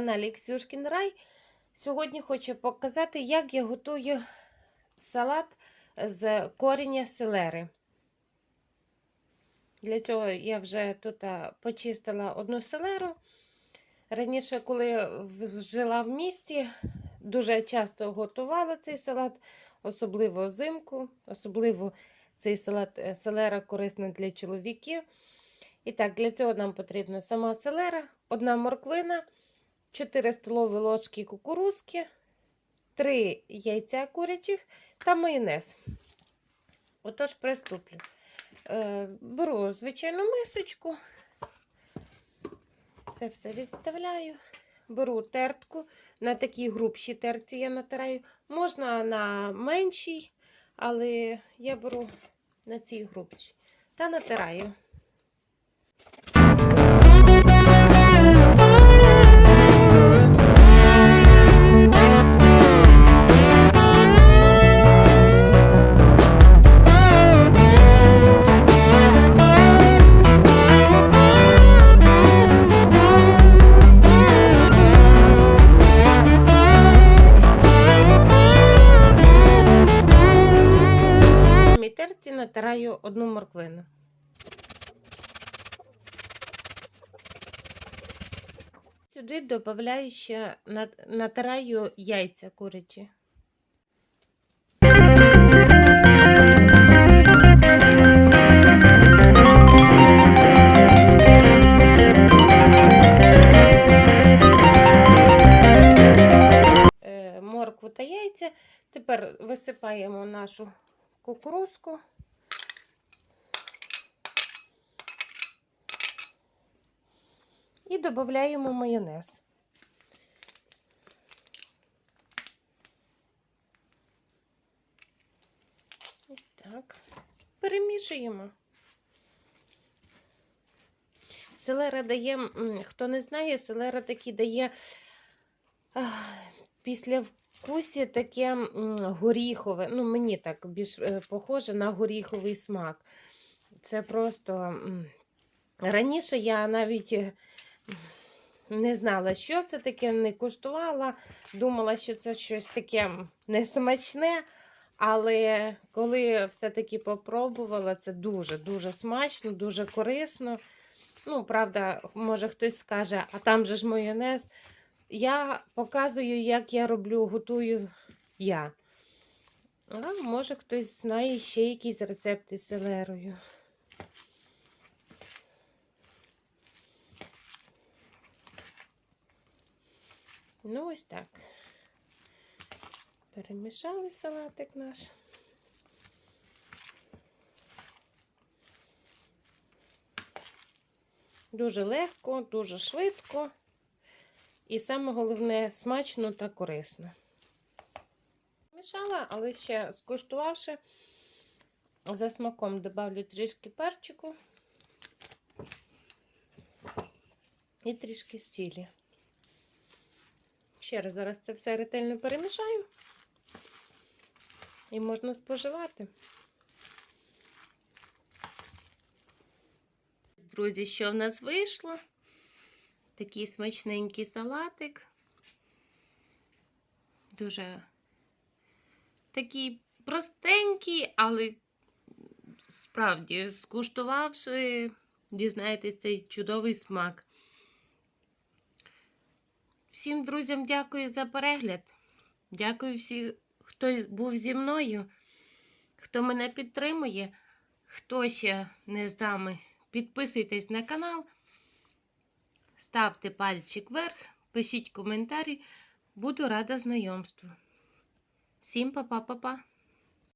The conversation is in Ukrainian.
на каналі Ксюшкін Рай. Сьогодні хочу показати, як я готую салат з коріння селери. Для цього я вже тут почистила одну селеру. Раніше, коли жила в місті, дуже часто готувала цей салат, особливо взимку, особливо цей салат е, селера корисна для чоловіків. І так, для цього нам потрібна сама селера, одна морквина, 4 столові ложки кукурузки, 3 яйця курячих та майонез. Отож, приступлю. Е, беру звичайну мисочку. Це все відставляю. Беру тертку. На такій грубшій терці я натираю. Можна на меншій, але я беру на цій грубшій. Та натираю. На натираю одну морквину. Сюди додаю ще натираю яйця курячі. Е, Моркву та яйця. Тепер висипаємо нашу кукурузку. І додаємо майонез. Ось так. Перемішуємо. Селера дає, хто не знає, селера таки дає після вкусі таке горіхове. Ну, мені так більш е, похоже на горіховий смак. Це просто. Раніше я навіть е, не знала, що це таке, не куштувала. Думала, що це щось таке несмачне. Але коли все-таки попробувала, це дуже-дуже смачно, дуже корисно. Ну, правда, може хтось скаже, а там же ж майонез. Я показую, як я роблю, готую я. А може хтось знає ще якісь рецепти з селерою. Ну, ось так. Перемішали салатик наш. Дуже легко, дуже швидко. І саме головне смачно та корисно. Мішала, але ще скуштувавши, за смаком додавлю трішки перчику і трішки стілі. Ще раз зараз це все ретельно перемішаю і можна споживати. Друзі, що в нас вийшло? Такий смачненький салатик. Дуже такий простенький, але справді, скуштувавши, дізнаєтесь цей чудовий смак. Всім друзям дякую за перегляд. Дякую всім, хто був зі мною, хто мене підтримує, хто ще не з нами. Підписуйтесь на канал, ставте пальчик вверх, пишіть коментарі. Буду рада знайомству. Всім па-па-па-па!